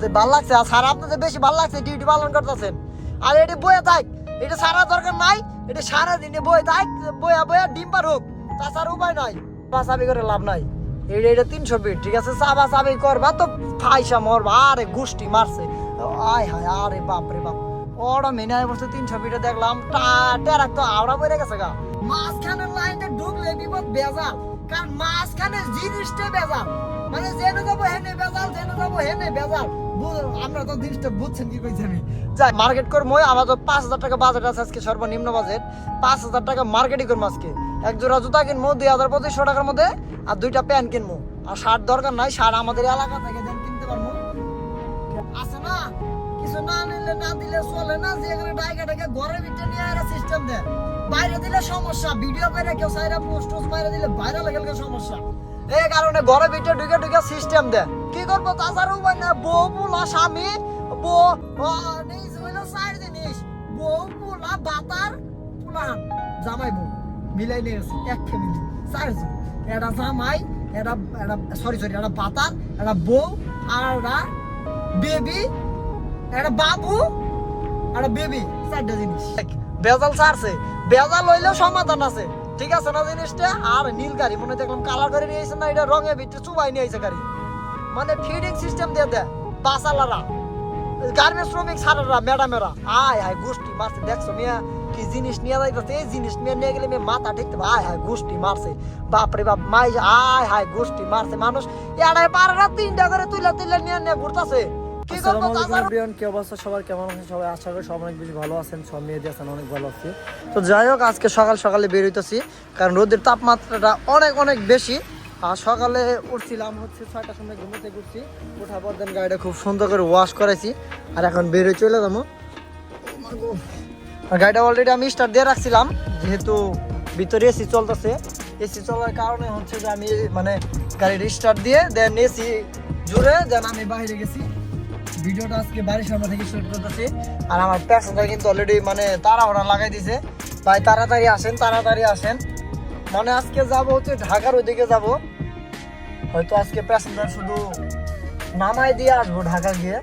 তো ভালো লাগছে, আর স্যার আপনাদের বেশি ভালো লাগছে ডিউটি পালন করতেছেন। আর এটি বয়ে থাক, এটা সারা দরকার নাই, এটা সারা দিনে বয়ে থাক বয়া বয়া ডিম পার হোক, তাছাড়া উপায় নাই। বা চাবি করে লাভ নাই। এটা এটা তিনশো ফিট ঠিক আছে? চাবা চাবি করবা তো ফাইসা মরবা, আরে গুষ্টি মারছে। আয় হায়, আরে বাপ রে বাপ। ওরা মেনায় বসে তিনশো ফিটে দেখলাম টেরাক তো আওড়া পড়ে গেছে গা। মাঝখানের লাইনে ঢুকলে বিপদ বেজাল, কারণ মাঝখানের জিনিসটা বেজাল। মানে জেনে যাব হেনে বেজাল জেনে যাব হেনে বেজাল। আমরা তো জিনিসটা বুঝছেন কি কইছি যাই, মার্কেট করব আমার তো পাঁচ হাজার টাকা বাজেট আছে আজকে, সর্বনিম্ন বাজেট পাঁচ হাজার টাকা মার্কেটই করব আজকে। এক জোড়া জুতা কিনবো দুই হাজার পঁচিশশো টাকার মধ্যে, আর দুইটা প্যান্ট কিনবো আর শার্ট দরকার নাই, শার্ট আমাদের এলাকা থেকে কিনতে পারব আছে না? কিছু না নিলে না দিলে চলে না, যে এখানে ডাইকা ঘরের ভিতরে নিয়ে আয় সিস্টেম দেয়। বাইরে দিলে সমস্যা ভিডিও করে কেউ সাইরা পোস্ট টোস্ট বাইরে দিলে ভাইরাল গেলে সমস্যা। এই কারণে ঘরের ভিতরে ঢুকে ঢুকে সিস্টেম দেয়। কি করব? তাছাড়া উপায় না বউ পুলা স্বামী, বউ চার জিনিস। বউ পুলা, বাতার পুলান জামাই বউ। মিলাই নিয়ে গেছে, এক ফ্যামিলি চারজন। এটা জামাই এটা এটা সরি সরি এটা বাতার এটা বউ, আর এটা বেবি একটা বাবু একটা বেবি চারটা জিনিস। বেজাল ছাড়ছে। বেজাল হইলেও সমাধান আছে। ঠিক আছে না জিনিসটা? আর নীল গাড়ি, মনে দেখলাম কালার করে নিয়েছে না, এটা রঙের ভিতরে চুবাই নিয়ে আইছে গাড়ি। মানে ফিডিং সিস্টেম দিয়ে দেয়, বাসালারা। গার্মেন্টস শ্রমিক সারারা ম্যাডামেরা। আয় হায় গোষ্ঠী মারছে। দেখছ মিয়া, কি জিনিস নিয়ে যাইতেছে? এই জিনিস নিয়ে নিয়ে গেলে মেয়ে মাথা ঠিক। আয় হায় গোষ্ঠী মারছে। বাপরে বাপ মাই আয় হায় গোষ্ঠী মারছে। মানুষ এড়াই না, তিনটা করে তুইলা তুইলা নিয়ে নিয়ে ঘুরতাছে। আসসালামু আলাইকুম এভরিওয়ান কি অবস্থা সবার? কেমন আছেন সবাই? আশা করি সবাই অনেক বেশি ভালো আছেন সব মেয়েদি আছেন অনেক ভালো আছি। তো যাই হোক আজকে সকাল সকালে বের হইতেছি কারণ রোদের তাপমাত্রাটা অনেক অনেক বেশি। আর সকালে উঠছিলাম হচ্ছে ছয়টার সময় ঘুমোতে ঘুরছি ওঠার পর দেন গাড়িটা খুব সুন্দর করে ওয়াশ করেছি আর এখন বের হয়ে চলে যাব। আর গাড়িটা অলরেডি আমি স্টার্ট দিয়ে রাখছিলাম যেহেতু ভিতরে এসি চলতেছে। এসি চলার কারণে হচ্ছে যে আমি মানে গাড়ির স্টার্ট দিয়ে দেন এসি জুড়ে দেন আমি বাইরে গেছি। ভিডিওটা আজকে বাড়ির সামনে থেকে শুট করতেছি। আর আমার প্যাসেঞ্জার কিন্তু অলরেডি মানে তাড়াহুড়া লাগাই দিছে। ভাই, তাড়াতাড়ি আসেন তাড়াতাড়ি আসেন। মানে আজকে যাব হচ্ছে ঢাকার ওইদিকে যাব। হয়তো আজকে প্যাসেঞ্জার শুধু নামাই দিয়ে আসব ঢাকা গিয়ে।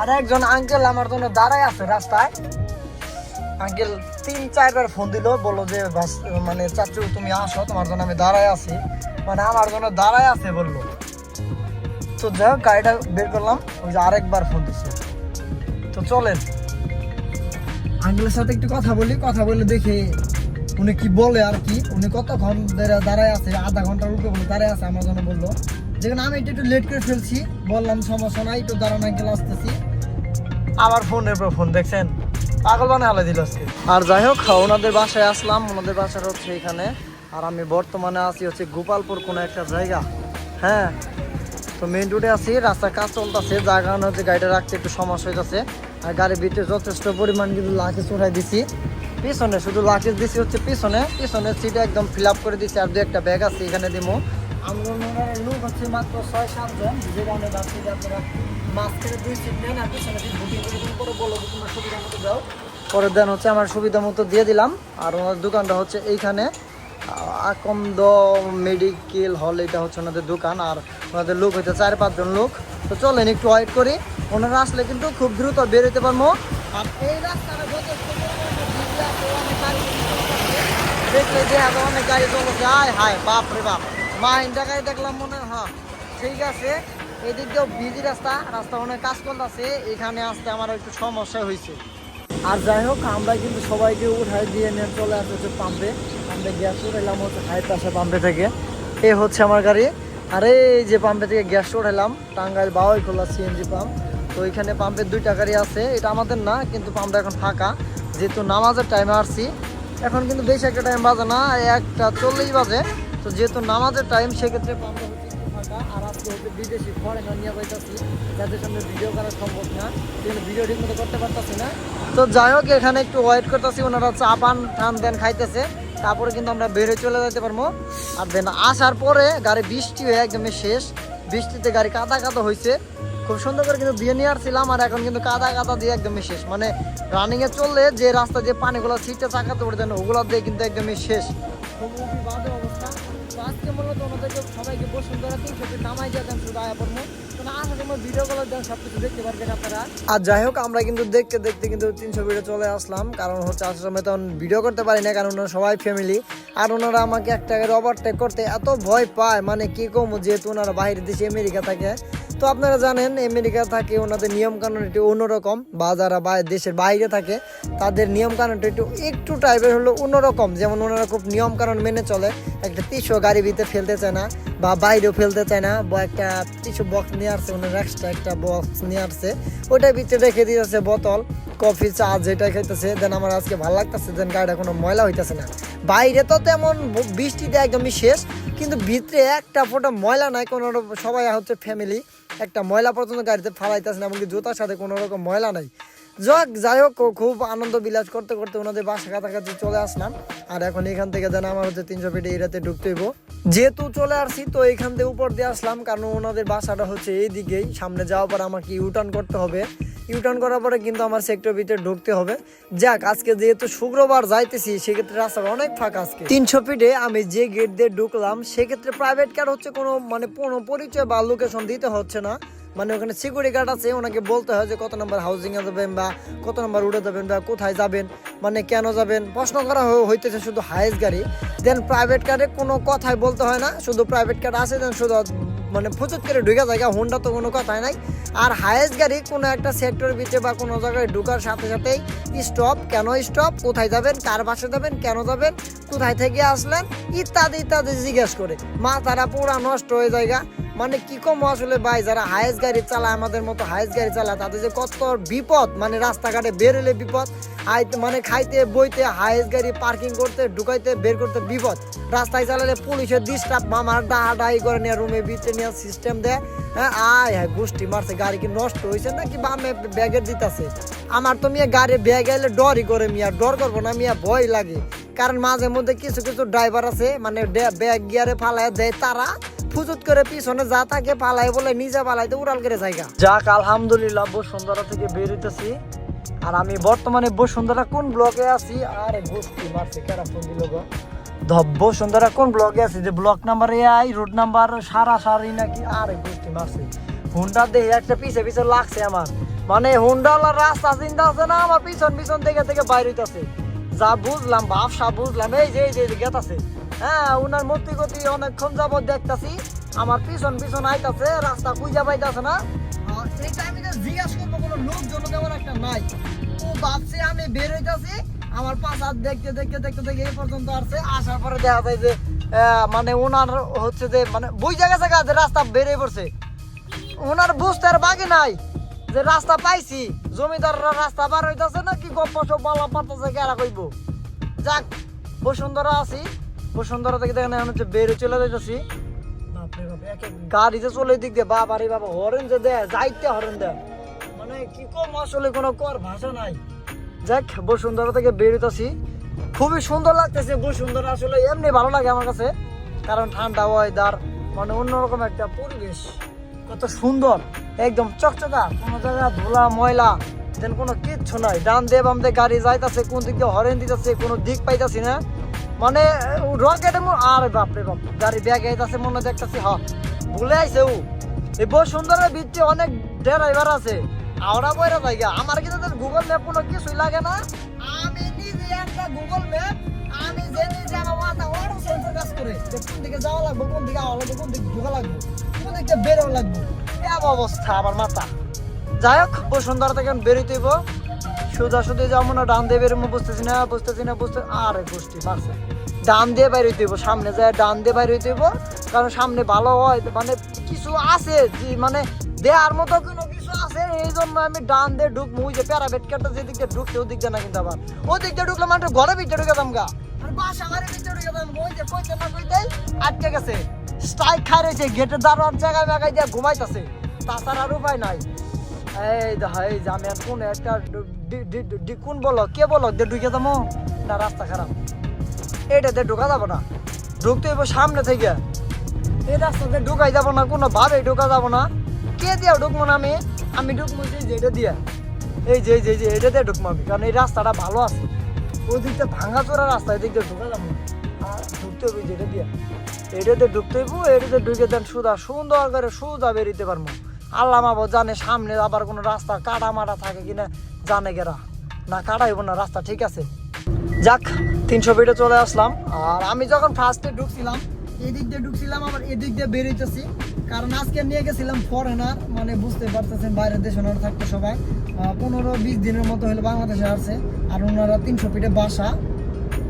আর একজন আঙ্কেল আমার জন্য দাঁড়ায় আছে রাস্তায়। আঙ্কেল তিন, চারবার ফোন দিল, বলল যে মানে চাচু, তুমি আসো, তোমার জন্য আমি দাঁড়ায় আছি। মানে আমার জন্য দাঁড়ায় আছে, বলল। তো যাই হোক গাড়িটা বের করলাম। ওই যে আরেকবার ফোন দিচ্ছে তো চলেন। আঙ্কেলের সাথে একটু কথা বলি। কথা বলে দেখি উনি কি বলে আর কি। উনি কতক্ষণ দাঁড়ায় আছে, আধা ঘণ্টার উপরে বলে দাঁড়ায় আছে আমার জন্য বলল। যেখানে আমি একটু একটু লেট করে ফেলছি, বললাম সমস্যা নাই, একটু দাঁড়ান আঙ্কেল, আসতেছি। আবার ফোনের পর ফোন দেখছেন? পাগল বানে হালাই দিল আজকে। আর যাই হোক, ওনাদের বাসায় আসলাম। ওনাদের বাসাটা হচ্ছে এখানে। আর আমি বর্তমানে আছি হচ্ছে গোপালপুর কোনো একটা জায়গা। হ্যাঁ তো মেইন রোডে আছি, রাস্তার কাজ চলতেছে, যার কারণে হচ্ছে গাড়িটা রাখতে একটু সমস্যা হইতেছে। আর গাড়ির ভিতরে যথেষ্ট পরিমাণ কিন্তু লাকেজ উঠাই দিছি। পিছনে শুধু লাকেজ দিছি হচ্ছে পিছনে, পিছনের সিটে একদম ফিল আপ করে দিছি আর দু একটা ব্যাগ আছে এখানে আমরা লোক হচ্ছে মাত্র ছয় সাতজন পিছনে সিট বুকিং করে দিন, পরে বলো তোমার সুবিধা মতো দাও পরে দেন হচ্ছে আমার সুবিধা মতো দিয়ে দিলাম। আর ওনার দোকানটা হচ্ছে এইখানে। আকন্দ মেডিকেল হল এটা হচ্ছে ওনাদের দোকান, আর ওনাদের লোক হইতে চার পাঁচজন লোক। তো চলেন একটু ওয়েট করি। ওনারা আসলে কিন্তু খুব দ্রুত বেরোতে পারব। আর এই অনেক গাড়ি হায় বাপ জায়গায় দেখলাম মনে হয় ঠিক আছে। এদিক বিজি রাস্তা রাস্তা অনেক এখানে আসতে আমার সমস্যা হয়েছে আর যাই হোক, আমরা কিন্তু সবাইকে উঠাই দিয়ে নিয়ে চলে আসতে হচ্ছে পাম্পে গ্যাস উঠাইলাম হচ্ছে হাই প্রেশার পাম্পে থেকে। এই হচ্ছে আমার গাড়ি। আর এই যে পাম্পে থেকে গ্যাস উঠাইলাম টাঙ্গাইল বাউই খোলা সিএনজি পাম্প। তো এখানে পাম্পের দুইটা গাড়ি আছে, এটা আমাদের না, কিন্তু পাম্পটা এখন ফাঁকা। যেহেতু নামাজের টাইমে আসছি, এখন কিন্তু বেশি একটা টাইম বাজে না, একটা চল্লিশ বাজে। তো যেহেতু নামাজের টাইম সেক্ষেত্রে পাম্পটা হচ্ছে ফাঁকা। আর আজকে হচ্ছে বিদেশি ফরেনার নিয়ে পাইতেছি যাদের সামনে ভিডিও করা সম্ভব না সেজন্য ভিডিও ঠিক মতো করতে পারতেছি না। তো যাই হোক, এখানে একটু ওয়েট করতেছি, ওনারা চা পান টান দেন খাইতেছে। তারপরে কিন্তু আমরা বের চলে যেতে পারব। আর দেন আসার পরে গাড়ি বৃষ্টি হয়ে একদমই শেষ। বৃষ্টিতে গাড়ি কাদা কাদা হয়েছে খুব সুন্দর করে কিন্তু দিয়ে নিয়ে আসছিলাম আর এখন কিন্তু কাদা কাদা দিয়ে একদমই শেষ। মানে রানিংয়ে চললে যে রাস্তা যে পানিগুলো ছিটতে চাকাতে পড়ে দেন ওগুলো দিয়ে কিন্তু একদমই শেষ। অবস্থা। আজকে মূলত ওনাদেরকে সবাইকে বসুন্ধরা তিনশো নামাই যেতাম শুধু আয়া পড়ব। কিছু আর যাই হোক, আমরা কিন্তু দেখতে দেখতে কিন্তু তিনশো ভিডিও চলে আসলাম। কারণ হচ্ছে আসার সময় তখন ভিডিও করতে পারি না, কারণ ওনারা সবাই ফ্যামিলি আর ওনারা আমাকে একটা ওভারটেক করতে এত ভয় পায়। মানে কি কম, যেহেতু ওনারা বাইরের দেশে আমেরিকা থাকে। তো আপনারা জানেন, আমেরিকা থাকে ওনাদের নিয়ম কানুন একটু অন্যরকম। বা যারা দেশের বাইরে থাকে, তাদের নিয়ম কানুনটা একটু একটু টাইপের হলো অন্যরকম। যেমন ওনারা খুব নিয়ম কানুন মেনে চলে। একটা টিস্যু গাড়ি ভিতরে ফেলতে চায় না, বা বাইরেও ফেলতে চায় না, বা একটা টিস্যু বক্স নিয়ে আসছে ওনার এক্সট্রা একটা বক্স নিয়ে আসছে। ওইটার ভিতরে রেখে দিয়েছে বোতল কফি চা যেটা খাইতেছে। দেন আমার আজকে ভালো লাগতেছে, দেন গাড়িটা কোনো ময়লা হইতেছে না। বাইরে তো তেমন বৃষ্টিতে একদমই শেষ, কিন্তু ভিতরে একটা ফোটা ময়লা নাই, কোনো সবাই হচ্ছে ফ্যামিলি একটা ময়লা পর্যন্ত গাড়িতে ফালাইতেছে না, এমনকি জুতার সাথে কোনো রকম ময়লা নাই। যাক, যাই হোক, খুব আনন্দ বিলাস করতে করতে ওনাদের বাসা কাছাকাছি চলে আসলাম। আর এখন এখান থেকে যেন আমার হচ্ছে তিনশো ফিটে এরিয়াতে ঢুকতে হইব। যেহেতু চলে আসছি, তো এখান থেকে উপর দিয়ে আসলাম, কারণ ওনাদের বাসাটা হচ্ছে এই এইদিকেই। সামনে যাওয়ার পর আমাকে ইউটার্ন করতে হবে। ইউটার্ন করার পরে কিন্তু আমার সেক্টর ভিতরে ঢুকতে হবে। যাক, আজকে যেহেতু শুক্রবার যাইতেছি, সেক্ষেত্রে রাস্তাটা অনেক ফাঁকা আজকে। তিনশো ফিটে আমি যে গেট দিয়ে ঢুকলাম, সেক্ষেত্রে প্রাইভেট কার হচ্ছে কোনো মানে কোনো পরিচয় বা লোকেশন দিতে হচ্ছে না। মানে ওখানে সিকিউরিটি গার্ড আছে, ওনাকে বলতে হয় যে কত নম্বর হাউজিং এ যাবেন বা কত নম্বর উঠে যাবেন বা কোথায় যাবেন মানে কেন যাবেন? প্রশ্ন করা হইতেছে শুধু হায়েস্ট গাড়ি দেন প্রাইভেট কারে কোনো কথাই বলতে হয় না, শুধু প্রাইভেট কার আছে দেন শুধু মানে ফুচুত করে ঢুকে যায় হোন্ডা তো কোনো কথাই নাই। আর হায়েস্ট গাড়ি কোনো একটা সেক্টর বিচে বা কোনো জায়গায় ঢুকার সাথে সাথেই স্টপ কেন স্টপ কোথায় যাবেন, কার বাসে যাবেন, কেন যাবেন, কোথায় থেকে আসলেন, ইত্যাদি ইত্যাদি জিজ্ঞেস করে। মা তারা পুরা নষ্ট হয়ে জায়গা মানে কি কম আসলে ভাই, যারা হায়েস্ট গাড়ি চালায়, আমাদের মতো হায়েস্ট গাড়ি চালায়, তাদের যে কত বিপদ মানে রাস্তাঘাটে বের হলে বিপদ আইতে মানে খাইতে, বইতে হায়েস্ট গাড়ি পার্কিং করতে, ঢুকাইতে, বের করতে বিপদ। রাস্তায় চালালে পুলিশের ডিস্টার্ব মামার ডাহা ডাহি করে নিয়ে রুমে বিচে নিয়ে সিস্টেম দেয় হ্যাঁ আয় হ্যাঁ গোষ্ঠী মারছে, গাড়ি কি নষ্ট হয়েছে নাকি বামে ব্যাগের দিতেছে? আমার তো মিয়া গাড়ি ব্যাগ আইলে ডরই করে মিয়া, ডর করব না মিয়া, ভয় লাগে। কারণ মাঝে মধ্যে কিছু কিছু ড্রাইভার আছে মানে ব্যাগ গিয়ারে ফালায় দেয় তারা। ফুজুত করে পিছনে যা পালাই বলে নিজে পালাইতে উড়াল করে জায়গা। যাক, আলহামদুলিল্লাহ বসুন্ধরা থেকে বেরোতেছি। আর আমি বর্তমানে বসুন্ধরা কোন ব্লকে আছি? আর গোষ্ঠী মারছে কেরা ফোন দিল কোন ব্লকে আছে? যে ব্লক নাম্বার রোড নাম্বার সারা সারি নাকি? আরে গোষ্ঠী মারছে হুন্ডা দেখে একটা পিছে পিছে লাগছে আমার। মানে হুন্ডাওয়ালা রাস্তা চিন্তা আছে না? আমার পিছন পিছন থেকে থেকে বাইরে হইতাছে। যা বুঝলাম ভাবসা বুঝলাম, এই যে এই যে গেত আছে হ্যাঁ উনার মূর্তি গতি অনেকক্ষণ যাবত দেখতাছি। আমার পিছন পিছন আইতাছে, রাস্তা খুঁজা পাইতাছে না। এই টাইমে যে জিজ্ঞাসা করব, কোনো লোকজন তেমন একটা নাই। ও ভাবছে আমি বের হইতাছি, আমার পাঁচ হাত দেখতে দেখতে দেখতে দেখতে এই পর্যন্ত আসছে। আসার পরে দেখা যায় যে মানে ওনার হচ্ছে যে মানে বুঝা গেছে যে রাস্তা বেরিয়ে পড়ছে। ওনার বুঝতে আর বাকি নাই যে রাস্তা পাইছি। জমিদাররা রাস্তা পার হইতাছে না কি গপ্প সব বালা পারতেছে কেরা কইব। যাক, বসুন্ধরা আছি। বসুন্ধরা থেকে দেখেন? এখন হচ্ছে বের চলে যাইতেছি। বাপরে বাপ এক এক গাড়ি যে চলে দিক দিয়ে বাবা রে বাবা হরেন যে দেয় যাইতে হরেন দেয় মানে কি কম আসলে কোনো কর ভাষা নাই। যাক বসুন্ধরা থেকে বেরোতেছি খুবই সুন্দর লাগতেছে বসুন্ধরা আসলে এমনি ভালো লাগে আমার কাছে। কারণ ঠান্ডা ওয়েদার মানে অন্যরকম একটা পরিবেশ। কত সুন্দর একদম চকচকা কোনো জায়গা ধুলা ময়লা দেন কোনো কিচ্ছু নাই। ডান দিয়ে বাম দিয়ে গাড়ি যাইতাছে কোন দিক দিয়ে হরেন দিতেছে কোনো দিক পাইতাছি না। মানে রকেটে আরে বাপরে বাপ, গাড়ি ব্যাগ আইতাছে, মনে দেখতাছি, হ, ভুলে আইছে ও। এই বসুন্ধরার ভিতরে অনেক ড্রাইভার আছে। আওড়া বইরা জায়গা আমার কিন্তু গুগল ম্যাপ কোনো কিছুই লাগে না। আমি নিজে একটা গুগল ম্যাপ আমি যে নিজে আমার মাথা ওর সেন্সর কাজ করে কোন দিকে যাওয়া লাগবে, কোন দিকে আওয়া লাগবে, কোন দিকে ঢোকা লাগবে, কোন দিকে বেরোয়া লাগবে, এমন অবস্থা আমার মাথা। যাই হোক বসুন্ধরা থেকে এখন সোজা সুদে যাব না, ডান দিয়ে বেরোবো বুঝতেছি না বুঝতেছি না, বুঝতে আরে গোষ্ঠী, পারছে। ডান দিয়ে বাইরে হইতে সামনে যায় ডান দিয়ে বাইরে হইব, কারণ সামনে ভালো হয় মানে কিছু আছে যে মানে দেয়ার মতো কোনো কিছু আছে, এই জন্য আমি ডান দিয়ে ঢুক মুই যে প্যারাবেট কাটটা যেদিক দিয়ে ঢুকছে, ওদিক দিয়ে না কিন্তু আবার। ওদিক দিয়ে ঢুকলে মানে ঘরে ভিতরে ঢুকে দাম গা। আর বাসা বাড়ির ভিতরে ঢুকে দাম ওই যে কইতে না কইতে আটকে গেছে। স্ট্রাইক খাই রয়েছে গেটের দারোয়ার জায়গায় জায়গায় দিয়ে ঘুমাইতেছে। তাছাড়া আর উপায় নাই। এই দেখো এই কোন একটা কোন বলো, কে বলো যে ঢুকে যাব। না, রাস্তা খারাপ। এটাতে ঢোকা যাব না। ঢুকতে হইব সামনে থেকে। এই রাস্তাতে ঢুকাই যাব না, কোনো ভাবে ঢোকা যাব না। কে দিয়া ঢুকবো না আমি? আমি ঢুকবো যে এটা দিয়া। এই যে এই যে এটা দিয়ে ঢুকবো আমি, কারণ এই রাস্তাটা ভালো আছে। ওই দিকটা ভাঙা চোরা রাস্তা, এদিক দিয়ে ঢুকা যাব আর ঢুকতে হবে যেটা দিয়া। এটাতে ঢুকতে হইব এটাতে ঢুকে দেন সুদা, সুন্দর করে সুদা বেরিতে পারব। আল্লাহ মাবো জানে সামনে আবার কোনো রাস্তা কাটা মাটা থাকে কিনা, জানে গেরা। না কাটাইব না, রাস্তা ঠিক আছে। যাক, তিনশো ফিটে চলে আসলাম। আর আমি যখন ফার্স্টে ঢুকছিলাম, এদিক দিয়ে ঢুকছিলাম, আবার এদিক দিয়ে বেরোইতেছি। কারণ আজকে নিয়ে গেছিলাম ফরেনার মানে বুঝতে পারতেছেন বাইরের দেশে ওনারা থাকতো সবাই। পনেরো বিশ দিনের মতো হলে বাংলাদেশে আসছে। আর ওনারা তিনশো ফিটে বাসা।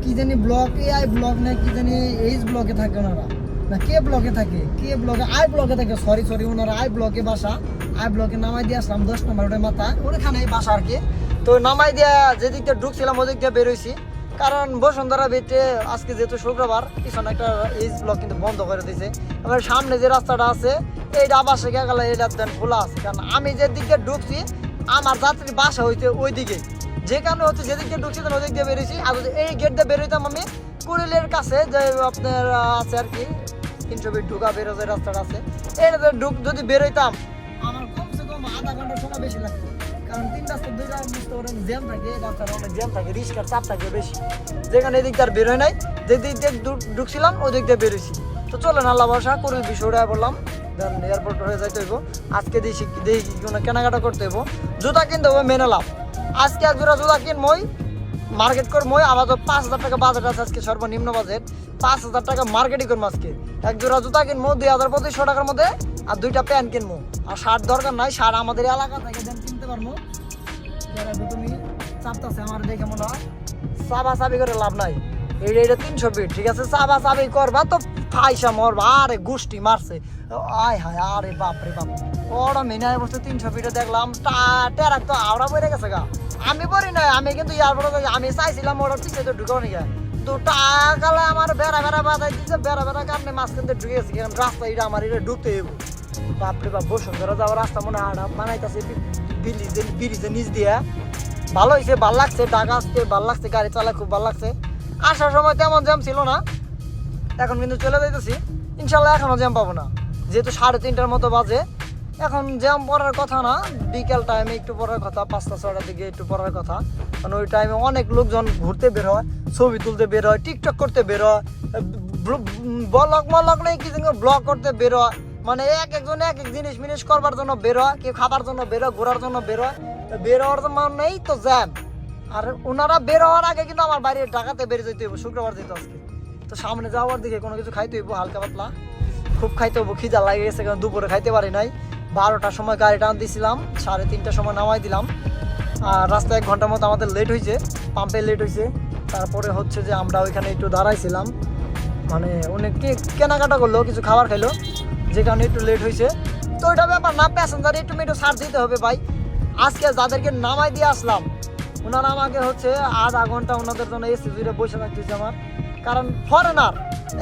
কি জানি ব্লক এআই ব্লক না, কি জানি এইচ ব্লকে থাকে ওনারা। না, কে ব্লকে থাকে? কে ব্লকে আই ব্লকে থাকে সরি সরি ওনারা আই ব্লকে বাসা। আই ব্লকে নামাই দিয়ে আসলাম, দশ নম্বর ওটা মাথা। ওখানেই বাসা আর কি। তো নামাই দিয়ে যেদিক দিয়ে ঢুকছিলাম ওদিক দিয়ে বেরোইছি। কারণ বসুন্ধরা বেটে আজকে যেহেতু শুক্রবার, পিছনে একটা এই ব্লক কিন্তু বন্ধ করে দিয়েছে। এবার সামনে যে রাস্তাটা আছে, এইটা বাসে গেলে এটা দেন খোলা আছে। কারণ আমি যে দিকে ঢুকছি, আমার যাত্রী বাসা হইতে ওই দিকে যে কারণে হচ্ছে যেদিক দিয়ে ঢুকছি ওদিক দিয়ে বেরিয়েছি আর এই গেট দিয়ে বেরোইতাম আমি কুড়িলের কাছে, যে আপনার আছে আর কি ফিট ঢুকা বেরো যে রাস্তাটা আছে এটাতে ঢুক, যদি বেরোইতাম আমার কমসে কম আধা ঘণ্টা সময় বেশি লাগতো। কারণ তিন রাস্তা, দুই জ্যাম থাকে অনেক জ্যাম থাকে চাপ থাকে বেশি। যেখানে এদিক তার বেরোয় নাই, যে দিক দিয়ে ঢুকছিলাম, ওই দিক দিয়ে বেরোইছি তো চলেন, আল্লাহ বর্ষা কুড়িল বিষয়টা বললাম, দেন এয়ারপোর্ট হয়ে যাইতে হইব। আজকে দেখি দেখি কেনাকাটা করতে হইব। জুতা কিনতে হবে মেনে লাভ আজকে এক জোড়া জুতা কিনবই মার্কেট করব তো পাঁচ হাজার টাকা বাজেট আছে আজকে, সর্বনিম্ন বাজেট পাঁচ হাজার টাকা মার্কেটই করব আজকে। এক জোড়া জুতা কিনবো দুই হাজার পঁচিশশো টাকার মধ্যে, আর দুইটা প্যান্ট কিনবো আর শার্ট দরকার নাই, শার্ট আমাদের এলাকা থেকে দেন কিনতে পারব তুমি চাপতাছে, আমার দেখে মনে হয় চাবা চাবি করে লাভ নাই। এইটা এটা তিনশো ফিট ঠিক আছে? চাবা চাবি করবা তো ফাইসা মরবা। আরে গোষ্ঠী মারছে। আয় হায়, আরে বাপ রে বাপ। ওরা মিনায় বসে তিনশো ফিটে দেখলাম টেরাক তো আওড়া বইরে গেছে গা। আমি বলি নাই, আমি কিন্তু এয়ারপোর্টে আমি চাইছিলাম ওরা পিছিয়ে তো ঢুকাও নিয়ে। তো টাকালে আমার বেড়া বেড়া বাধাই দিচ্ছে বেড়া বেড়া কারণে মাঝখান থেকে ঢুকে গেছি কারণ রাস্তা এটা আমার এটা ঢুকতে হইব। বাপরে বাপ বসুন্ধরা যাওয়ার রাস্তা মনে হয় বানাইতেছে ব্রিজে ব্রিজের নিচ দিয়ে। ভালো হয়েছে ভালো লাগছে ঢাকা আসতে ভালো লাগছে, গাড়ি চালা খুব ভালো লাগছে। আসার সময় তেমন জ্যাম ছিল না, এখন কিন্তু চলে যাইতেছি। ইনশাল্লাহ এখনও জ্যাম পাবো না। যেহেতু সাড়ে তিনটার মতো বাজে, এখন জ্যাম পড়ার কথা না, বিকেল টাইমে একটু পড়ার কথা, পাঁচটা ছটার দিকে একটু পড়ার কথা। কারণ ওই টাইমে অনেক লোকজন ঘুরতে বের হয়, ছবি তুলতে বের হয় টিকটক করতে বের হয় ব্লগ মলগ নেই, কি ব্লগ করতে বের হয়। মানে এক একজন এক এক জিনিস মিনিস করবার জন্য বের হয়, কেউ খাবার জন্য বের হয়, ঘোরার জন্য বের হয়। বের হওয়ার জন্য নেই তো জ্যাম আর ওনারা বের হওয়ার আগে কিন্তু আমার বাইরে ঢাকাতে বেরিয়ে যেতে হইব, শুক্রবার যেতে আজকে। তো সামনে যাওয়ার দিকে কোনো কিছু খাইতে হইব, হালকা পাতলা। খুব খাইতে খিদা লাগে গেছে, কারণ দুপুরে খাইতে পারি নাই। বারোটার সময় গাড়ি টান দিছিলাম, সাড়ে তিনটার সময় নামাই দিলাম। আর রাস্তায় এক ঘণ্টার মতো আমাদের লেট হয়েছে পাম্পে লেট হয়েছে তারপরে হচ্ছে যে আমরা ওইখানে একটু দাঁড়াইছিলাম। মানে অনেক কেনাকাটা করল, কিছু খাবার খাইলো, যে কারণে একটু লেট হয়েছে তো ওইটা ব্যাপার না প্যাসেঞ্জার একটু একটু ছাড় দিতে হবে ভাই। আজকে যাদেরকে নামাই দিয়ে আসলাম, ওনারা আমাকে হচ্ছে আধা ঘণ্টা ওনাদের জন্য এসি জুড়ে বসে থাকতেছে আমার। কারণ ফরেনার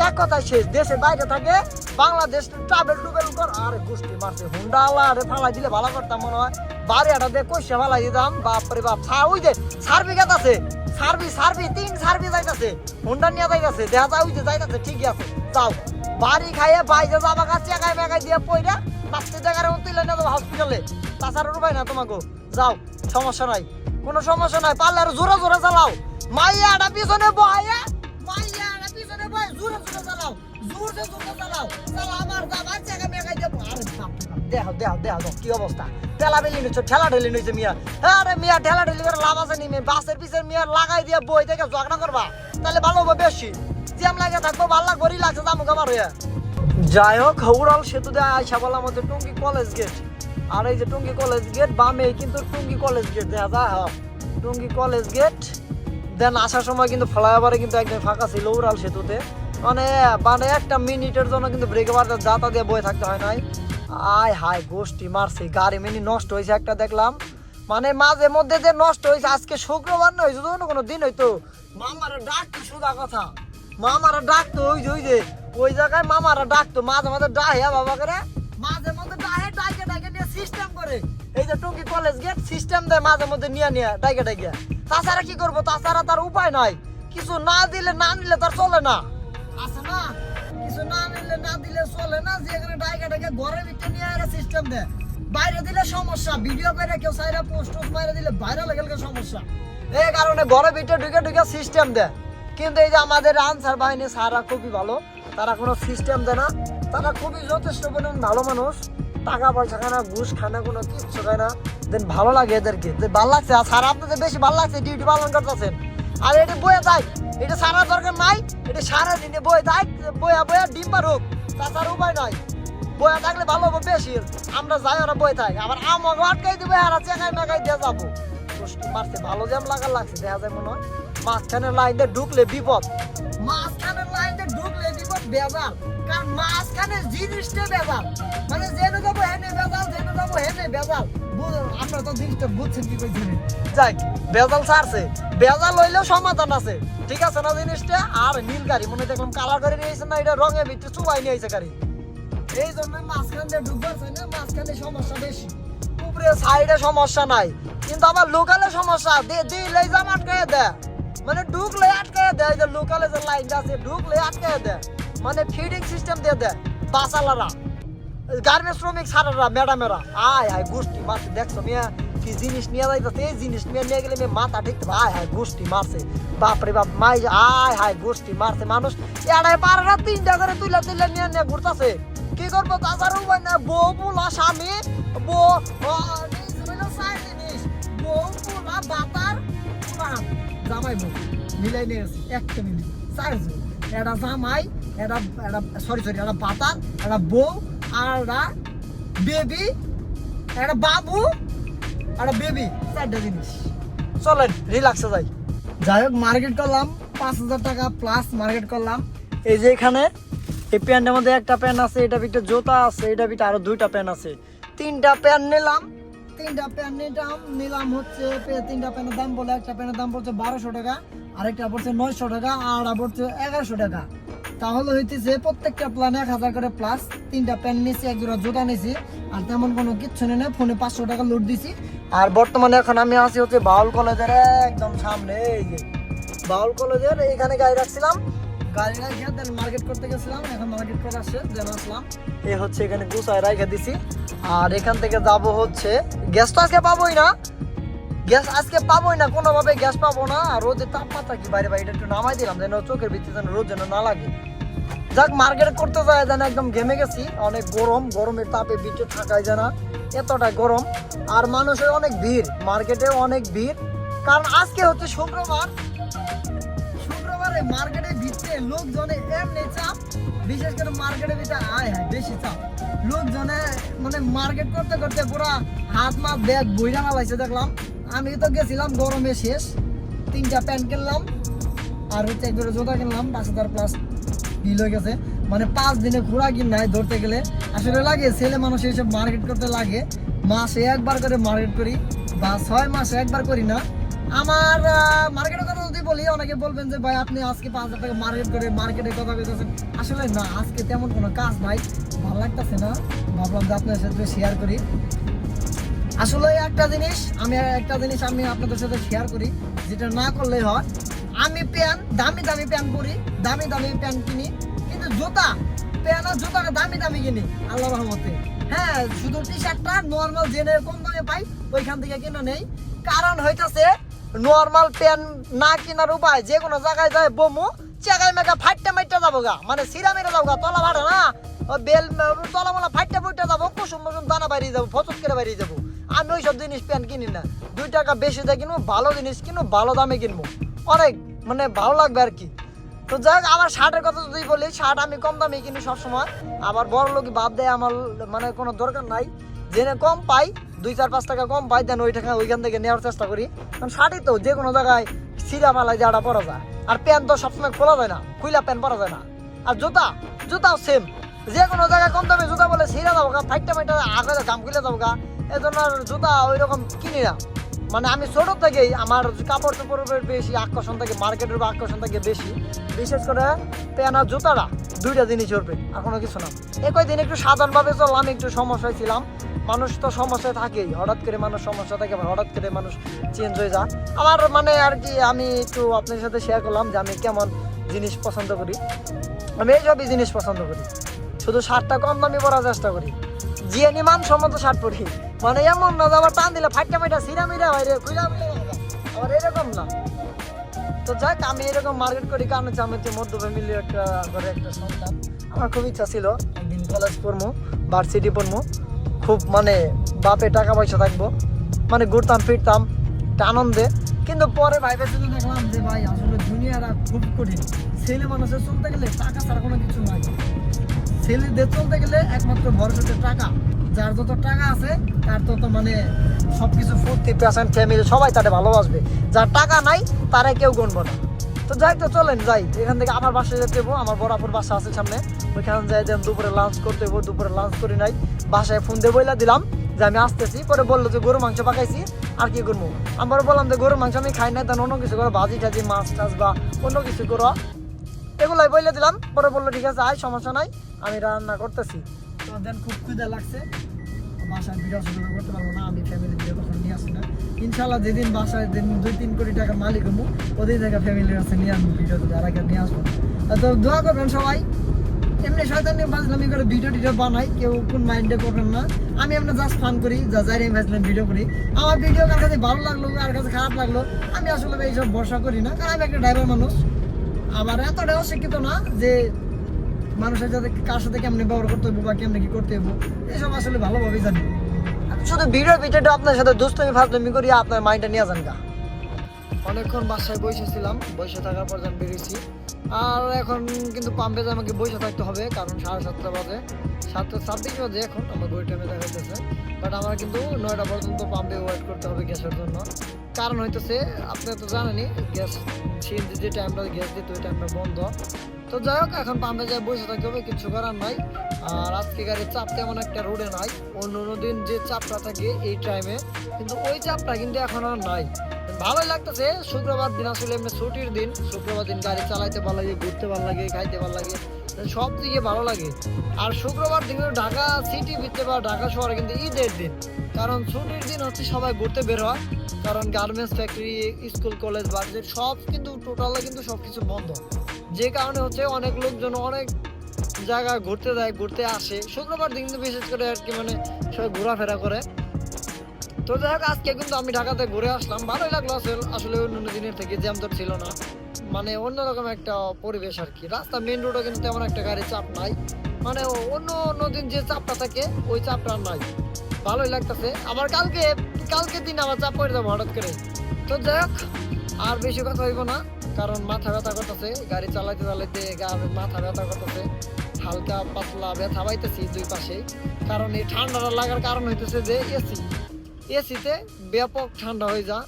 এক কথায় শেষ দেশের বাইরে থাকে, বাংলাদেশ ট্রাভেল টুবেল কর। আরে গোষ্ঠী মারছে, হুন্ডা আরে ফালাই দিলে ভালো করতাম মনে হয়। বাড়ি আটা দিয়ে কষে ফালাই দিতাম, বাপরে বাপ সা ওই যে সার্ভিকাত আছে সার্ভি সার্ভি, তিন সার্ভি যাইতাছে, হুন্ডা নিয়ে যাইতাছে, দেখা যায় ওই যে যাইতাছে, ঠিকই আছে, যাও। বাড়ি খাইয়ে বাইরে যাবা কাছে একাই মেকাই দিয়ে পইরা লাস্টের জায়গায় তুলে নিয়ে যাব হসপিটালে তাছাড়া উপায় না তোমাকে, যাও, সমস্যা নাই, কোনো সমস্যা নাই, পারলে আর জোরে জোরে চালাও। মাইয়াটা পিছনে বয়া পিছনে বয় জোরে জোরে চালাও, জোরে জোরে চালাও। চালা আমার যা বাচ্চা কে দিয়ে আরে দেখো দেখো দেখো কি অবস্থা? ঠেলা বেলি নিচ্ছ ঠেলা ঠেলি নিচ্ছে মিয়া। আরে মিয়া, ঠেলা ঠেলি করে লাভ আছে নি বাসের পিছের মিয়া লাগাই দিয়ে বই থেকে ঝগড়া করবা। তাহলে ভালো হবে বেশি। জ্যাম লাগে থাকব, ভালো লাগবো রিল্যাক্সে যাব আমার হয়ে যাই হোক উড়াল সেতু দিয়ে আইসা বললাম হচ্ছে টুঙ্গি কলেজ গেট আর এই যে টুঙ্গি কলেজ গেট বামে কিন্তু টুঙ্গি কলেজ গেট দেখা যায় টুঙ্গি কলেজ গেট দেন আসার সময় কিন্তু ফ্লাইওভারে কিন্তু একদম ফাঁকা ছিল উড়াল সেতুতে। মানে মানে একটা মিনিটের জন্য কিন্তু ব্রেকে মারতে যাতা দিয়ে বয়ে থাকতে হয় নাই। আয় হায়, গোষ্ঠী মারছে, গাড়ি মিনি নষ্ট হয়েছে একটা দেখলাম। মানে মাঝে মধ্যে যে নষ্ট হয়েছে আজকে শুক্রবার না যদি অন্য কোনো দিন হইতো। মামারা ডাকতো সুদা কথা। মামারা ডাকতো, ওই যে ওই যে, ওই জায়গায় মামারা ডাকতো, মাঝে মাঝে ডাহে বাবা করে। মাঝে মধ্যে ডাহে ডাইকে ডাইকে নিয়ে সিস্টেম করে। এই যে টুঙ্গি কলেজ গেট সিস্টেম দেয় মাঝে মধ্যে নিয়ে নিয়ে ডাইকে ডাইকে তাছাড়া কি করব? তাছাড়া তার উপায় নাই। কিছু না দিলে না নিলে তার চলে না। আছে না? কিছু না নিলে না দিলে চলে না। যে এখানে ডাইকে ডাইকে ঘরের ভিতরে নিয়ে আরে সিস্টেম দেয় বাইরে দিলে সমস্যা। ভিডিও করে কেউ সাইরা পোস্ট মাইরে দিলে বাইরে লেগে সমস্যা। এই কারণে ঘরের ভিতরে ঢুকে ঢুকে সিস্টেম দেয় কিন্তু এই যে আমাদের আনসার বাহিনী সারা খুবই ভালো। তারা কোনো সিস্টেম দেয় না। তারা খুবই যথেষ্ট পরিমাণ ভালো মানুষ। টাকা পয়সা খায় না, ঘুষ খায় না, কোনো কিচ্ছু খায় না। দেন ভালো লাগে এদেরকে। ভালো লাগছে। আর স্যার আপনাদের বেশি ভালো লাগছে ডিউটি পালন করতেছেন। আর এটা বয়ে থাক এটা সারা দরকার নাই। এটা সারা দিনে বয়ে থাক বয়া বয়া ডিম পার হোক। তাছাড়া উপায় নাই। বয়া থাকলে ভালো হবে বেশি। আমরা যাই, ওরা বয়ে থাক। আবার আমাকে আটকাই দিবে, আর চেকাই মেকাই দিয়ে যাব। মারছে ভালো জ্যাম লাগার লাগছে, দেখা যায় মনে হয়। মাঝখানের লাইনে ঢুকলে বিপদ। মাঝখানের লাইনে ঢুকলে বিপদ বেজাল কারণ মাঝখানের জিনিসটা বেজাল মানে বেজাল জেনে বেজাল। আমরা তো জিনিসটা বুঝছেন কি কইছি যাই বেজাল ছাড়ছে। বেজাল হইলেও সমাধান আছে। ঠিক আছে না জিনিসটা? আর নীল গাড়ি মনে দেখলাম কালার গাড়ি নিয়েছে না এটা রঙের ভিতরে চুবাই নিয়ে গাড়ি। এই জন্য মাঝখান দিয়ে ঢুকবার না মাঝখানে সমস্যা বেশি। উপরে সাইডে সমস্যা নাই। কিন্তু আবার লোকালে সমস্যা দে দিলে জাম আটকায় দেয় মানে ঢুকলে আটকায় দেয় এই যে লোকালে যে লাইনটা আছে ঢুকলে আটকায় দেয় মানে ফিডিং সিস্টেম দিয়ে দেয় বাসালারা গার্মেন্টস শ্রমিক সারারা ম্যাডামেরা। আয় হায় গোষ্ঠী মারছে দেখছ মিয়া, কি জিনিস নিয়ে যাইতেছে? এই জিনিস নিয়ে নিয়ে গেলে মেয়ে মাথা ঠিক আয় হায় গোষ্ঠী মারছে বাপরে বাপ, মাই আয় হায় গোষ্ঠী মারছে মানুষ এড়াই পারে না, তিনটা করে তুলে তুলে নিয়ে নিয়ে ঘুরতেছে। কি করব, তাছাড়া উপায় না বউ বুলা স্বামী, বউ জিনিস। বউ বুলা বাতার জামাই বউ। মিলাই নিয়ে গেছে, একটা মিলি চারজন এটা জামাই এটা এটা সরি সরি এটা বাতার এটা বউ আর বেবি, একটা বাবু, একটা বেবি, চারটা জিনিস। চলেন রিল্যাক্সে যাই। যাই হোক মার্কেট করলাম, পাঁচ হাজার টাকা প্লাস মার্কেট করলাম। এই যে এখানে, এই প্যান্টের মধ্যে একটা প্যান্ট আছে, এটা ভিতরে জুতা আছে, এটা ভিতরে আরও দুইটা প্যান্ট আছে। তিনটা প্যান্ট নিলাম, তিনটা প্যান্ট নিলাম নিলাম হচ্ছে তিনটা প্যান্টের দাম বলে, একটা প্যান্টের দাম পড়ছে বারোশো টাকা, আরেকটা পড়ছে নয়শো টাকা, আর পড়ছে এগারোশো টাকা। তাহলে হইতেছে প্রত্যেকটা প্ল্যানে এক হাজার করে প্লাস তিনটা প্যান্ট নিয়েছি এক জোড়া জুতা নিছি, আর তেমন কোনো কিচ্ছু নেই, না, ফোনে পাঁচশো টাকা লোড দিছি। আর বর্তমানে এখন আমি আছি হচ্ছে বাউল কলেজের একদম সামনে, এই যে। বাউল কলেজের এইখানে গাড়ি রাখছিলাম। গাড়ি রাখে দেন মার্কেট করতে গেছিলাম, এখন মার্কেট করে আসছে দেন আসলাম। এই হচ্ছে এখানে গুছায় রাখে দিছি। আর এখান থেকে যাব হচ্ছে গ্যাস তো আজকে পাবোই না গ্যাস আজকে পাবোই না, কোনোভাবে গ্যাস পাবো না। আর তাপমাত্রা কি? বাইরে বাইরে একটু নামাই দিলাম, যেন চোখের ভিত্তি যেন রোদ যেন না লাগে। যাক, মার্কেট করতে যায়, যেন একদম ঘেমে গেছি। অনেক গরম, গরমের তাপে বিটে থাকাই যায় না এতটা গরম। আর মানুষের অনেক ভিড় মার্কেটে অনেক ভিড়। কারণ আজকে হচ্ছে শুক্রবার। শুক্রবারে মার্কেটে ভিড়তে লোকজনে এমনি চাপ। বিশেষ করে মার্কেটে ভিতরে আয় হ্যাঁ বেশি চাপ। লোকজনে মানে মার্কেট করতে করতে পুরা হাত মা ব্যাগ বইরা মালাইছে দেখলাম। আমি তো গেছিলাম গরমে শেষ। তিনটা প্যান্ট কিনলাম, আর হচ্ছে একবারে জোতা কিনলাম, পাঁচ হাজার প্লাস বিল হয়ে গেছে। মানে পাঁচ দিনে ঘোরা কিন নাই ধরতে গেলে। আসলে লাগে, ছেলে মানুষ এইসব মার্কেট করতে লাগে। মাসে একবার করে মার্কেট করি, বা ছয় মাসে একবার করি না। আমার মার্কেটের কথা যদি বলি, অনেকে বলবেন যে, ভাই, আপনি আজকে পাঁচ হাজার টাকা মার্কেট করে মার্কেটে কথা বলতেছেন। আসলে না, আজকে তেমন কোনো কাজ নাই। ভালো লাগতেছে না। ভাবলাম যে আপনার সাথে শেয়ার করি। আসলে একটা জিনিস, আমি একটা জিনিস আমি আপনাদের সাথে শেয়ার করি, যেটা না করলে হয়। আমি প্যান্ট, দামি দামি প্যান্ট পরি, দামি দামি প্যান্ট কিনি, কিন্তু জুতা, প্যান্ট আর জুতা দামি দামি কিনি আল্লাহ রহমতে। হ্যাঁ শুধু টি শার্টটা নর্মাল জেনে কম দামে পাই, ওইখান থেকে কিনা নেই। কারণ হইতাছে নর্মাল প্যান্ট না কেনার উপায়, যে কোনো জায়গায় যায় বমু চেগাই মেগা ফাইটটা মাইটটা যাব গা। মানে সিরা মেরে যাব গা, তলা ভাড়া না। বেল তলা মোলা ফাইটটা ফুইটটা যাব কুসুম মুসুম দানা বাইরে যাব ফচত করে বাইরে যাব। আমি ওই সব জিনিস প্যান্ট কিনি না। দুই টাকা বেশি দিয়ে কিনবো, ভালো জিনিস কিনবো, ভালো দামে কিনবো। অনেক মানে ভালো লাগবে আর কি। তো যাই আমার শার্টের কথা যদি বলি, শার্ট আমি কম দামে কিনি সবসময়। আবার বড় লোক বাদ দেয়, আমার মানে কোনো দরকার নাই। জেনে কম পাই, দুই চার পাঁচ টাকা কম পাই, দেন ওই টাকা ওইখান থেকে নেওয়ার চেষ্টা করি। কারণ শার্টই তো যে কোনো জায়গায় সিরা মালায় যাটা পরা যায়। আর প্যান্ট তো সবসময় খোলা যায় না, খুইলা প্যান্ট পরা যায় না। আর জুতা, জুতাও সেম যে কোনো জায়গায় কম দামে জুতা বলে সিরা যাব গা ফাইটটা ফাইটটা আগে দাম খুলে যাব গা এজন্য জুতা ওই রকম কিনি না। মানে আমি ছোট থেকেই আমার কাপড় চোপড়ের বেশি আকর্ষণ থাকে, মার্কেটের আকর্ষণ থাকে বেশি। বিশেষ করে আর জুতাটা দুইটা জিনিস উঠবে আর কোনো কিছু না। একই দিন একটু সাধারণভাবে চললাম, একটু সমস্যায় ছিলাম। মানুষ তো সমস্যায় থাকেই, হঠাৎ করে মানুষ সমস্যা থাকে, আবার হঠাৎ করে মানুষ চেঞ্জ হয়ে যায়। আমার মানে আর কি, আমি একটু আপনার সাথে শেয়ার করলাম যে আমি কেমন জিনিস পছন্দ করি। আমি এইসবই জিনিস পছন্দ করি। শুধু শার্টটা কম দামি পরার চেষ্টা করি। জিয়ানি মানসম্মত শার্ট পরি। মানে এমন না আবার টান দিলে ফাইটটা ফাইটা সিরা মিরা বাইরে খুইলা মিলা আবার এরকম না। তো যাক, আমি এরকম মার্কেট করি, কারণ হচ্ছে আমি হচ্ছে মধ্য ফ্যামিলি একটা ঘরে একটা সন্তান। আমার খুব ইচ্ছা ছিল, একদিন কলেজ পড়ব ভার্সিটি পড়ব খুব মানে বাপে টাকা পয়সা থাকব। মানে ঘুরতাম, ফিরতাম, একটা আনন্দে। কিন্তু পরে ভাই বেঁচে দেখলাম যে ভাই আসলে দুনিয়াটা খুব কঠিন। ছেলে মানুষের চলতে গেলে টাকা ছাড়া কোনো কিছু নাই। ছেলেদের চলতে গেলে একমাত্র ভরসা টাকা। যার যত টাকা আছে, তার তত মানে সবকিছু ফুর্তি পেশেন্ট ফ্যামিলি সবাই তাদের ভালোবাসবে। যার টাকা নাই, তারা কেউ গণবো না। তো যাই তো, চলেন, যাই। এখান থেকে আমার বাসায় যেতে হব আমার বরাবর বাসা আছে সামনে। ওইখানে যাই দেন দুপুরে লাঞ্চ করতে হব দুপুরে লাঞ্চ করি নাই। বাসায় ফোন দিয়ে বইলা দিলাম যে আমি আসতেছি, পরে বলল যে গরু মাংস পাকাইছি, আর কি করব আমার বললাম যে গরু মাংস আমি খাই না তেন অন্য কিছু করো, ভাজি টাজি, মাছ টাছ বা অন্য কিছু করো। এগুলাই বলে দিলাম, পরে বলল, ঠিক আছে, আয়, সমস্যা নাই, আমি রান্না করতেছি। তো দেন খুব ক্ষুদা লাগছে। বাসায় ভিডিও শুরু করতে পারব না, আমি ফ্যামিলি ভিডিও কখন নিয়ে আসি না। ইনশাল্লাহ যেদিন বাসায় দিন দুই তিন কোটি টাকার মালিক হব, ওদিন থেকে ফ্যামিলির কাছে নিয়ে আসব ভিডিও আর আগে নিয়ে আসব। তো দোয়া করবেন সবাই, এমনি শয়তানি বাজলামি করে ভিডিও টিডিও বানাই, কেউ কোন মাইন্ডে করবেন না। আমি এমনি জাস্ট ফান করি, যা যাই আমি ভিডিও করি। আমার ভিডিও কার কাছে ভালো লাগল আর কাছে খারাপ লাগল, আমি আসলে এইসব ভরসা করি না, কারণ আমি একটা ড্রাইভার মানুষ। আমার এতটাও শিক্ষিত না যে মানুষের সাথে কার সাথে কেমনি ব্যবহার করতে হবে বা কেমনি কি করতে হবে এসব আসলে ভালোভাবেই জানি। আমি শুধু ভিডিওর ভিডিওটা আপনার সাথে দুষ্টমি ফাজলামি করি আপনার মাইন্ডটা নিয়ে যান গা। অনেকক্ষণ বাসায় বসেছিলাম বসে থাকার পর যখন বেরিয়েছি। আর এখন কিন্তু পাম্পে যে আমাকে বসে থাকতে হবে, কারণ সাড়ে সাতটা বাজে। সাতটা ছাব্বিশ বাজে এখন, আমার বই টাইমে দেখা যাচ্ছে। বাট আমার কিন্তু নয়টা পর্যন্ত পাম্পে ওয়েট করতে হবে গ্যাসের জন্য। কারণ হইতেছে, আপনি তো জানেনই, গ্যাস সিএনজি যে টাইমটা গ্যাস দিতে ওই টাইমটা বন্ধ। তো যাই হোক, এখন পাম্পে যায় বসে থাকতে হবে, কিছু করার নাই। আর আজকে গাড়ির চাপ তেমন একটা রোডে নাই। অন্য অন্য দিন যে চাপটা থাকে, এই টাইমে কিন্তু ওই চাপটা কিন্তু এখন আর নাই। ভালোই লাগতেছে। শুক্রবার দিন আসলে এমনি ছুটির দিন। শুক্রবার দিন গাড়ি চালাইতে ভালো লাগে, ঘুরতে ভালো লাগে, খাইতে ভালো লাগে। সব দিকে ভালো লাগে। আর শুক্রবার দিন ঢাকা সিটি ভিতরে বা ঢাকা শহরে কিন্তু ঈদের দিন। কারণ ছুটির দিন হচ্ছে সবাই ঘুরতে বের হয়। কারণ garments factory school college budget সব কিন্তু টোটালে কিন্তু সব কিছু বন্ধ। যে কারণে হচ্ছে অনেক লোকজন অনেক জায়গায় ঘুরতে যায়, ঘুরতে আসে। শুক্রবার দিন কিন্তু বিশেষ করে আর কি মানে সবাই ঘোরাফেরা করে। তো যাই হোক, আজকে কিন্তু আমি ঢাকাতে ঘুরে আসলাম। ভালোই লাগল আসলে আসলে দিনের থেকে জ্যাম তো ছিল না। মানে অন্যরকম একটা পরিবেশ আর কি। রাস্তা মেন রোডে কিন্তু তেমন একটা গাড়ির চাপ নাই। মানে অন্য অন্য দিন যে চাপটা থাকে, ওই চাপটা নাই। ভালোই লাগতেছে। আবার কালকে কালকে দিন আবার চাপ পড়ে যাব হঠাৎ করে তো যাই হোক, আর বেশি কথা হইব না। কারণ মাথা ব্যথা করতেছে। গাড়ি চালাইতে চালাইতে মাথা ব্যথা করতেছে। হালকা পাতলা ব্যথা পাইতেছি দুই পাশে। কারণ এই ঠান্ডাটা লাগার কারণ হইতেছে যে এসি এসিতে ব্যাপক ঠান্ডা হয়ে যা।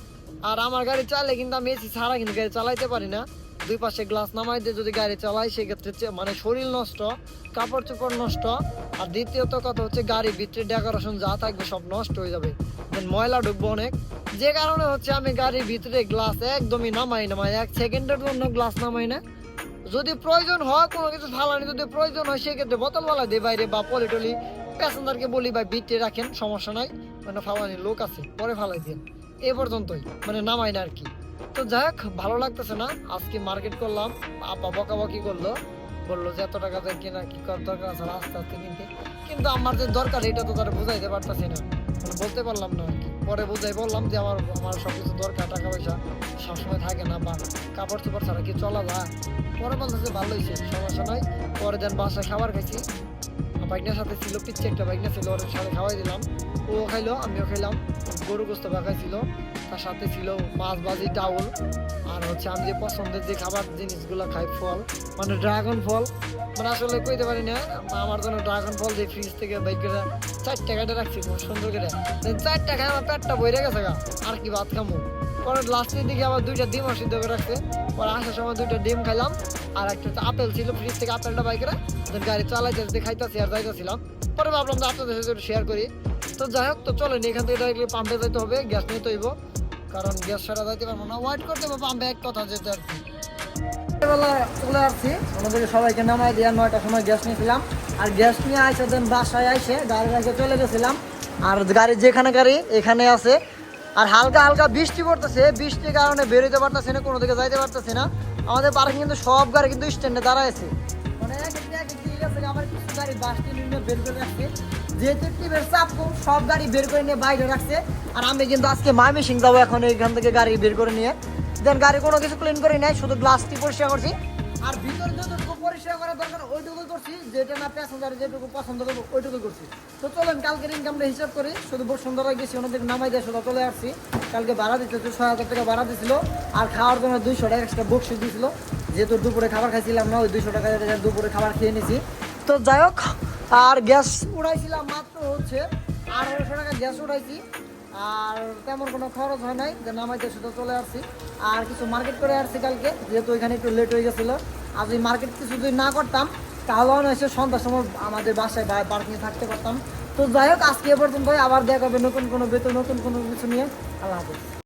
আর আমার গাড়ি চালে কিন্তু আমি এসি ছাড়া কিন্তু গাড়ি চালাইতে পারি না। দুই পাশে গ্লাস নামাই দিয়ে যদি গাড়ি চালাই, সেক্ষেত্রে মানে শরীর নষ্ট, কাপড় চোপড় নষ্ট। আর দ্বিতীয়ত কথা হচ্ছে গাড়ির ভিতরে ডেকোরেশন যা থাকবে সব নষ্ট হয়ে যাবে। ময়লা ঢুকবো অনেক। যে কারণে হচ্ছে আমি গাড়ির ভিতরে গ্লাস একদমই নামাই না মানে এক সেকেন্ডের জন্য গ্লাস নামাই না। যদি প্রয়োজন হয়, কোনো কিছু ফালানি যদি প্রয়োজন হয়, সেক্ষেত্রে বোতল বালা দিই বাইরে বা পলিটলি প্যাসেঞ্জারকে বলি বা ভিতরে রাখেন, সমস্যা নাই। মানে ফালানির লোক আছে, পরে ফালাই দিন এ পর্যন্তই মানে নামাই না আর কি। তো যাই হোক, ভালো লাগতেছে না, আজকে মার্কেট করলাম, আপা বকাবকি করল, বলল যে এত টাকা দিয়ে কিনা, কি করার দরকার আছে আস্তে আস্তে কিনতে। কিন্তু আমার যে দরকার, এটা তো তারা বুঝাইতে পারতাছি না। মানে বলতে পারলাম না আর কি। পরে বুঝাই বললাম যে আমার আমার সব কিছু দরকার টাকা পয়সা সবসময় থাকে না, বা কাপড় চোপড় ছাড়া কি চলা যায়? পরে বলতেছে ভালো হয়েছে, সমস্যা নাই। পরে দেন বাসায় খাবার খাইছি। বাইকনার সাথে ছিল পিচ্ছে একটা বাইকনা ছিল, ওর সাথে খাওয়াই দিলাম। ও খাইলো, আমিও খাইলাম। গরু গোস্ত বাঁকা ছিল, তার সাথে ছিল মাছ ভাজি, ডাউল। আর হচ্ছে আমি যে পছন্দের যে খাবার জিনিসগুলো খাই, ফল মানে ড্রাগন ফল। মানে আসলে কইতে পারি না আমার জন্য ড্রাগন ফল যে ফ্রিজ থেকে বাইক করে চারটা কাটে রাখছি, খুব সুন্দর করে। চারটা খাই আমার পেটটা বইরে গেছে গা, আর কি ভাত খামু। পরে লাস্টের দিকে আবার দুইটা ডিম সিদ্ধ করে রাখছে। পরে আসার সময় দুইটা ডিম খাইলাম আর একটা হচ্ছে আপেল ছিল, ফ্রিজ থেকে আপেলটা বাইক করে গাড়ি চালাইতে যেতে খাইতেছি আর যাইতেছিলাম। পরে ভাবলাম যে আপনাদের সাথে শেয়ার করি। তো যাই হোক, তো চলেন, এখান থেকে ডাইরেক্টলি পাম্পে যাইতে হবে গ্যাস নিতে হইব। কারণ গ্যাস ছাড়া যাইতে পারব না। ওয়েট করতে হবে পাম্পে এক কথা যেতে আর কি। চলে আসছি। আমাদেরকে সবাইকে নামাই দিয়ে নয়টার সময় গ্যাস নিয়েছিলাম। আর গ্যাস নিয়ে আইসে দেন বাসায় আইসে গাড়ি রেখে চলে গেছিলাম। আর গাড়ি যেখানে গাড়ি, এখানে আছে। আর হালকা হালকা বৃষ্টি পড়তেছে। বৃষ্টির কারণে বেরোতে পারতেছে না, কোনো দিকে যাইতে পারতেছে না। আমাদের পার্কিং কিন্তু সব গাড়ি কিন্তু স্ট্যান্ডে দাঁড়াইছে মানে এক এক গেছে আবার কিছু গাড়ি বাসটি নিয়ে বের করে রাখছে। যেহেতু টিমের চাপ কম, সব গাড়ি বের করে নিয়ে বাইরে রাখছে। আর আমি কিন্তু আজকে মামি সিং যাব এখন এখান থেকে গাড়ি বের করে নিয়ে। দেন গাড়ি কোনো কিছু ক্লিন করে নাই, শুধু গ্লাসটি পরিষ্কার করছি। আর ভিতরে দরকার, ওইটুকুই করছি। যেটা না যেটুকু পছন্দ করব, ওইটুকুই করছি। তো ইনকামটা হিসাব করি। শুধু গেছি চলে আসছি। কালকে দিতে ছয় হাজার টাকা আর খাওয়ার জন্য দুইশো টাকা এক্সট্রা বক্সি দিয়েছিল যেহেতু দুপুরে খাবার খাইছিলাম না, ওই দুইশো টাকা দুপুরে খাবার খেয়ে নিছি। তো যাই হোক, আর গ্যাস উড়াইছিলাম মাত্র হচ্ছে আঠারোশো টাকা গ্যাস উড়াইছি। আর তেমন কোনো খরচ হয় নাই, যে নামাইতে শুধু চলে আসছি। আর কিছু মার্কেট করে আসছি কালকে, যেহেতু এখানে একটু লেট হয়ে গেছিল। আর যদি মার্কেট কিছু যদি না করতাম, তাহলে অনেক সন্ধ্যার সময় আমাদের বাসায় বা পার্কিংয়ে থাকতে পারতাম। তো যাই হোক, আজকে এ পর্যন্ত আবার দেখা হবে নতুন কোনো বেতন নতুন কোনো কিছু নিয়ে। আল্লাহ হাফিজ।